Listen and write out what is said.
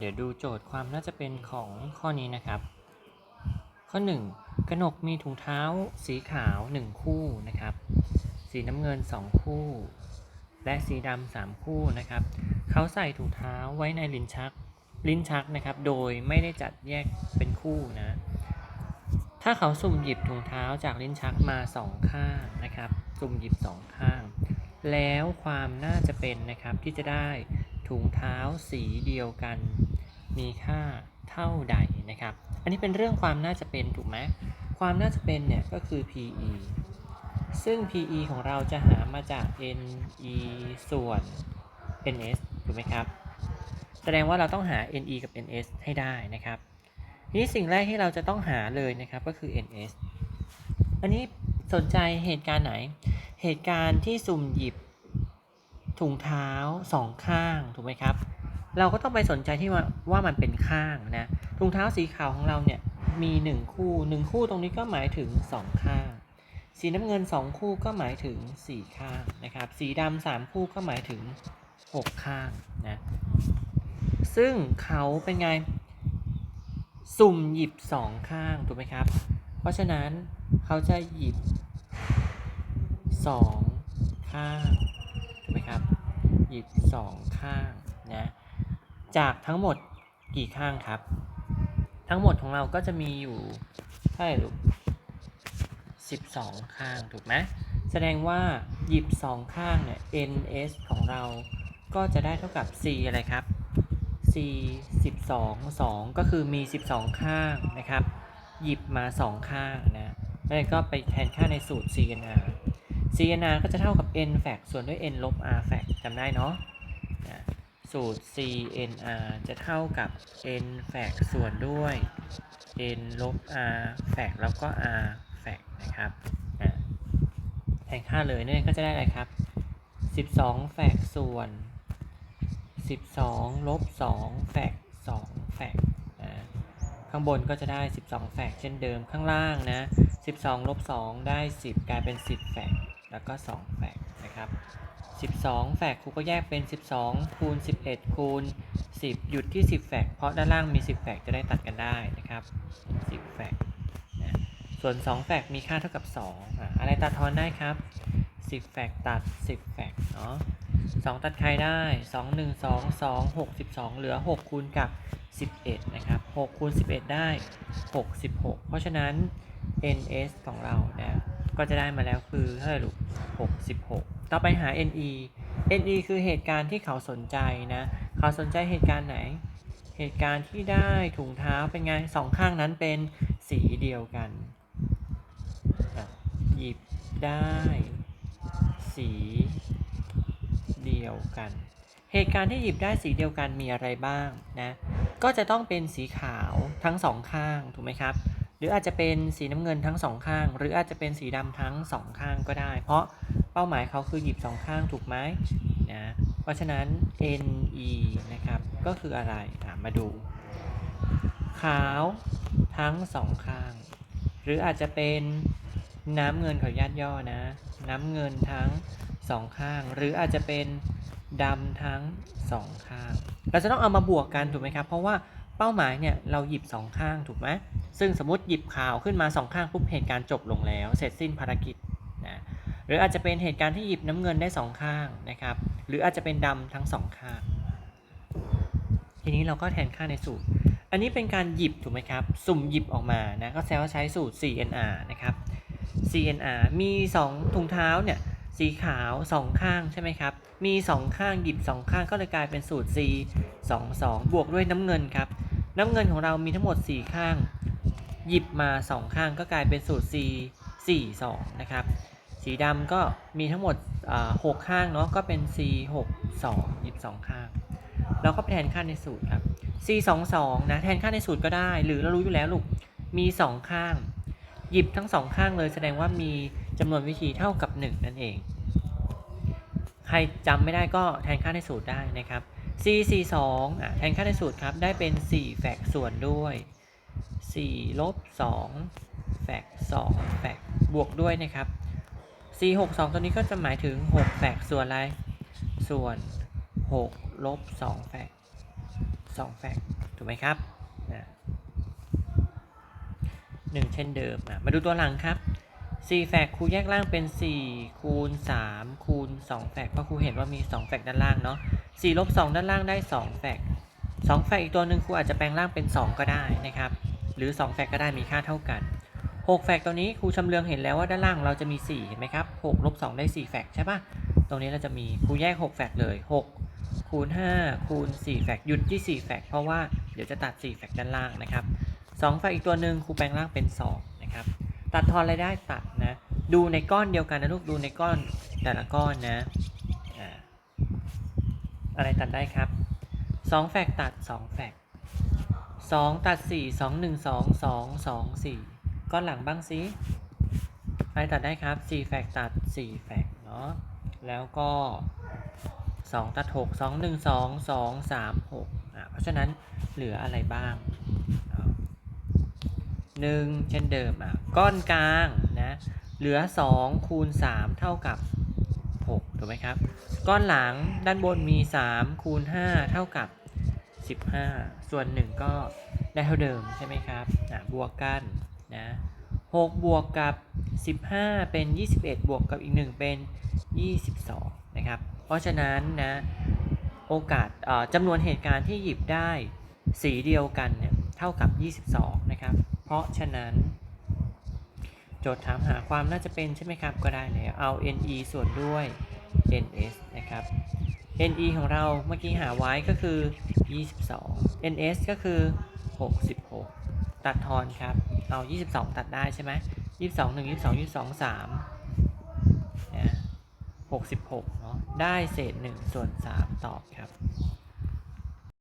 เดี๋ยวดูโจทย์ความน่าจะเป็นของข้อนี้นะครับ ข้อ 1 กนกมีถุงเท้าสีขาว 1 คู่นะครับ สีน้ำเงิน 2 คู่ และสีดำ3คู่นะครับ เขาใส่ถุงเท้าไว้ในลิ้นชักลิ้นชักนะครับ โดยไม่ได้จัดแยกเป็นคู่นะ ถ้าเขาสุ่มหยิบถุงเท้าจากลิ้นชักมาสองข้างนะครับ สุ่มหยิบสองข้าง แล้วความน่าจะเป็นนะครับที่จะได้ ถุงเท้าสีเดียวกัน มีค่าเท่าใดนะครับ อันนี้เป็นเรื่องความน่าจะเป็นถูกไหมความน่าจะเป็นเนี่ยก็คือ PE ซึ่ง PE ของเราจะหามาจาก NE ส่วน NS ถูกไหมครับ แสดงว่าเราต้องหา NE กับ NS ให้ได้นะครับทีนี้สิ่งแรกที่เราจะต้องหาเลยนะครับก็คือ NS อันนี้สนใจเหตุการณ์ไหน เหตุการณ์ที่สุ่มหยิบ ถุงเท้าสองข้างถูกไหมครับ เราก็ต้องไปสนใจที่ว่าว่ามันเป็นข้างนะถุงเท้าสีขาวของเราเนี่ยมี1คู่1คู่ตรงนี้ก็หมายถึง 2 ข้าง สีน้ำเงิน 2 คู่ก็หมายถึง 4 ข้างนะครับ สีดำสามคู่ก็หมายถึง 6 ข้างนะซึ่งเขาเป็นไง สุ่มหยิบ 2 ข้างถูกไหมครับ เพราะฉะนั้นเขาจะหยิบ 2 ข้าง ถูกไหมครับหยิบ2ข้างนะ จากทั้งหมดกี่ข้างครับ ทั้งหมดของเราก็จะมีอยู่เท่าไหร่ลูก12ข้างถูกไหมแสดงว่าหยิบ2ข้างเนี่ย ns ของเราก็จะได้เท่ากับ c อะไรครับ c 12 2 ก็คือมี 12 ข้างนะครับ หยิบมา 2 ข้างนะแล้วก็ไปแทนค่าในสูตร cnr cnr ก็จะเท่ากับ n แฟกส่วนด้วย n ลบ r แฟกจำได้เนาะสูตร cnr จะเท่ากับ n แฟกส่วนด้วย n ลบ r แฟกแล้วก็ r แฟกนะครับแทนค่าเลยเนี่ยก็จะได้อะไรครับ 12แฟกส่วน 12 ลบ2แฟก2แฟกนะข้างบนก็จะได้ 12 แฟกเช่นเดิมข้างล่างนะ 12 ลบ 2 ได้ 10 กลายเป็น 10 แฟก แล้วก็ 2 แฟกนะครับ 12 แฟกครูก็แยกเป็น 12 คูณ 11 คูณ 10 หยุดที่ 10 แฟกเพราะด้านล่างมี 10 แฟกจะได้ตัดกันได้นะครับ 10 แฟกนะส่วน 2 แฟกมีค่าเท่ากับ 2อะอะไรตัดทอนได้ครับ 10 แฟกตัด 10 แฟกเนาะ2ตัดใครได้ 2 1 2 2 6 12 เหลือ 6 คูณกับ 11 นะครับ 6 คูณ 11 ได้ 66 เพราะฉะนั้น ns ของเรานะ ก็จะได้มาแล้วคือเท่าไหร่ลูก66 ต่อไปหา ne ne คือเหตุการณ์ที่เขาสนใจนะ เขาสนใจเหตุการณ์ไหน เหตุการณ์ที่ได้ถุงเท้าเป็นไงสองข้างนั้นเป็นสีเดียวกัน หยิบได้สีเดียวกัน เหตุการณ์ที่หยิบได้สีเดียวกันมีอะไรบ้างนะ ก็จะต้องเป็นสีขาวทั้งสองข้างถูกไหมครับ หรืออาจจะเป็นสีน้ำเงินทั้งสองข้าง หรืออาจจะเป็นสีดำทั้งสองข้างก็ได้ เพราะเป้าหมายเขาคือหยิบสองข้างถูกไหมนะเพราะฉะนั้น ne นะครับก็คืออะไรมาดู ขาวทั้งสองข้าง หรืออาจจะเป็นน้ำเงินขออนุญาตย่อนะ น้ำเงินทั้งสองข้าง หรืออาจจะเป็นดำทั้งสองข้าง เราจะต้องเอามาบวกกันถูกไหมครับ เพราะว่า เป้าหมายเนี่ยเราหยิบสองข้างถูกไหมซึ่งสมมติหยิบขาวขึ้นมาสองข้างปุ๊บเหตุการณ์จบลงแล้ว เสร็จสิ้นภารกิจนะหรืออาจจะเป็นเหตุการณ์ที่หยิบน้ำเงินได้สองข้างนะครับ หรืออาจจะเป็นดำทั้งสองข้าง ทีนี้เราก็แทนค่าในสูตร อันนี้เป็นการหยิบถูกไหมครับ สุ่มหยิบออกมานะก็แซวใช้สูตร CNR นะครับ CNR มี 2 ถุงเท้าเนี่ยสีขาว 2 ข้างใช่ไหมครับ มี 2 ข้างหยิบ 2 ข้างก็เลยกลายเป็นสูตร C 2 2 บวกด้วยน้ำเงินครับ น้ำเงินของเรามีทั้งหมด 4 ข้าง หยิบมา 2 ข้างก็กลายเป็นสูตร C 4 2 นะครับ สีดำก็มีทั้งหมด 6 ข้างเนาะก็เป็น C 6 2 หยิบ 2 ข้าง เราก็ไปแทนค่าในสูตรครับ C 2 2นะแทนค่าในสูตรก็ได้ หรือเรารู้อยู่แล้วลูก มี 2 ข้าง หยิบทั้ง 2 ข้างเลยแสดงว่ามีจำนวนวิธีเท่ากับ 1 นั่นเอง ใครจำไม่ได้ก็แทนค่าในสูตรได้นะครับ C 4 2 อะแทนค่าในสูตรครับ ได้เป็น 4 แฟกส่วนด้วย 4 ลบ 2 แฟก 2 แฟก บวกด้วยนะครับ C 6 2 ตัวนี้ก็จะหมายถึง 6 แฟกส่วนอะไร ส่วน 6 ลบ 2 แฟก 2 แฟก ถูกไหมครับหนึ่งเช่นเดิมอะมาดูตัวหลังครับ4แฟกครูแยกล่างเป็น 4 คูณ 3 คูณ 2 แฟกเพราะครูเห็นว่ามี 2 แฟกด้านล่างเนาะ 4ลบ2ด้านล่างได้ 2 แฟก2แฟกอีกตัวหนึ่งครูอาจจะแปลงร่างเป็น 2 ก็ได้นะครับ หรือ 2 แฟกก็ได้มีค่าเท่ากัน 6 แฟกตัวนี้ครูชำเลืองเห็นแล้วว่าด้านล่างเราจะมี 4 เห็นไหมครับ6ลบ2ได้ 4 แฟกใช่ปะตรงนี้เราจะมีครูแยก 6 แฟกเลย 6 คูณ 5 คูณ 4 แฟกหยุดที่ 4 แฟกเพราะว่าเดี๋ยวจะตัด 4 แฟกด้านล่างนะครับ 2 แฟกอีกตัวหนึ่งครูแปลงร่างเป็น 2 นะครับ ตัดทอนรายได้ตัดนะ ดูในก้อนเดียวกันนะลูก ดูในก้อนแต่ละก้อนนะ อะไรตัดได้ครับ2แฟกต์ตัด2แฟกต์2ตัด4 2 1 2 2 2 4ก้อนหลังบ้างสิอะไรตัดได้ครับ4แฟกต์ตัด4แฟกเนาะแล้วก็2ตัด6 2 1 2 2 3 6อ่าเพราะฉะนั้นเหลืออะไรบ้างหนึ่งเช่นเดิมอะก้อนกลางนะเหลือ2คูณ3เท่ากับ 6 ถูกไหมครับ ก้อนหลังด้านบนมี 3 คูณ 5 เท่ากับ 15 ส่วน 1 ก็ได้เท่าเดิมใช่ไหมครับอะบวกกันนะ6บวกกับ 15 เป็น 21 บวกกับอีก 1 เป็น 22 นะครับ เพราะฉะนั้นนะโอกาสจำนวนเหตุการณ์ที่หยิบได้สีเดียวกันเนี่ยเท่ากับ 22 นะครับ เพราะฉะนั้น จทย์ถามหาความน่าจะเป็นใช่ไหมครับ ก็ได้แล้วเอา ne ส่วนด้วย ns นะครับ ne ของเราเมื่อกี้หาไว้ก็คือ 22 ns ก็คือ 66 ตัดทอนครับ เอา 22 ตัดได้ใช่ไหม22 1 22 22 3นะ66 เนาะได้เศษ 1 ส่วน 3 ตอบครับ